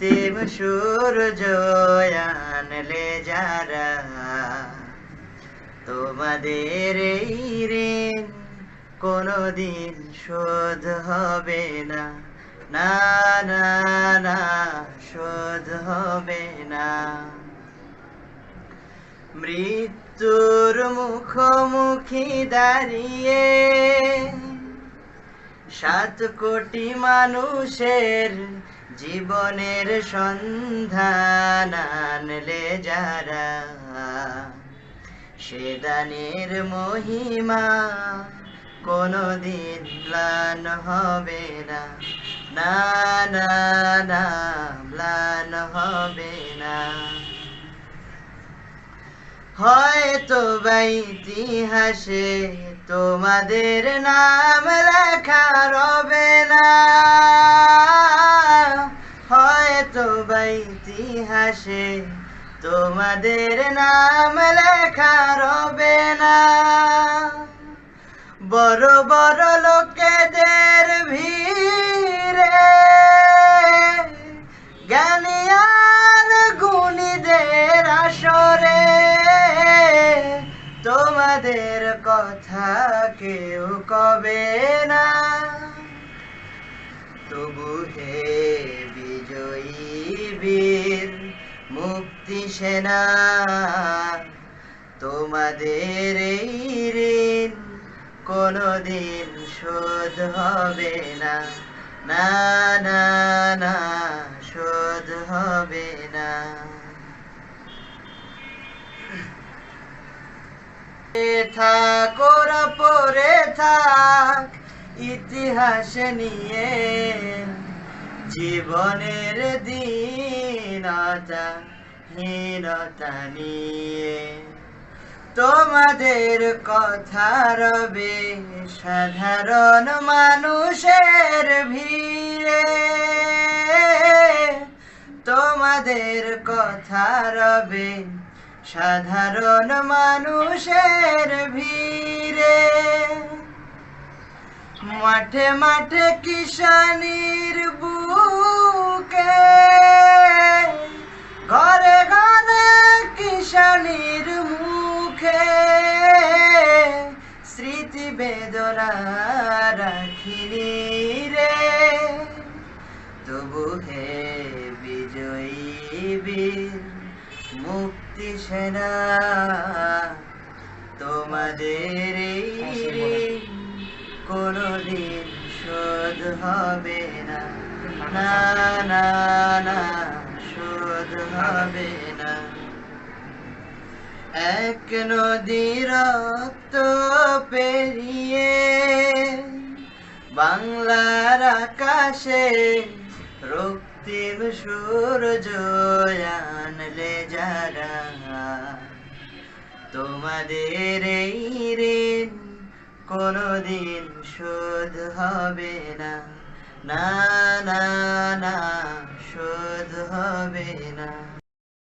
কৃত্রিম সূর্য আনলে যারা। তোমাদের এই ঋণ কোনদিন শোধ হবে না। না না না, শোধ হবে না। মৃত্যুর মুখোমুখি দাঁড়িয়ে সাত কোটি মানুষের জীবনের সন্ধান আনলে যারা, সে দানের মহিমা কোনদিন ম্লান হবে না। না না না হবে না। হয়তো বা ইতিহাসে তোমাদের নাম লেখা রবে না। হয়তো বা ইতিহাসে তোমাদের নাম লেখা রবে না। বড় বড় লোকেদের তোমাদের কথা কেউ কবে না। তবু হে বিজয়ী বীর, মুক্তি সেনা, তোমাদের এই ঋণ কোনদিন শোধ হবে না। না না না, শোধ হবে না। ঠাকুর পরে থাক, ইতিহাস নিয়ে জীবনের দীনতা হীনতা নিয়ে। তোমাদের কথা রবে সাধারণ মানুষের ভিড়ে। তোমাদের কথা রবে সাধারণ মানুষের ভিড়ে। মাঠে মাঠে কিষানির বুকে, ঘরে ঘরে কিষানির মুখে। স্মৃতি বেদনা রাখিনি রে। তবু হে বিজয়ী বীর মুক্তি সেনা তোমাদের কোনদিন শোধ হবে না। না না না শোধ হবে না। এক নদী রক্ত পেরিয়ে বাংলার আকাশে রক্তিম সূর্য আনলে যারা তোমাদের এই ঋণ কোনদিন শোধ হবে না না না না, শোধ হবে না।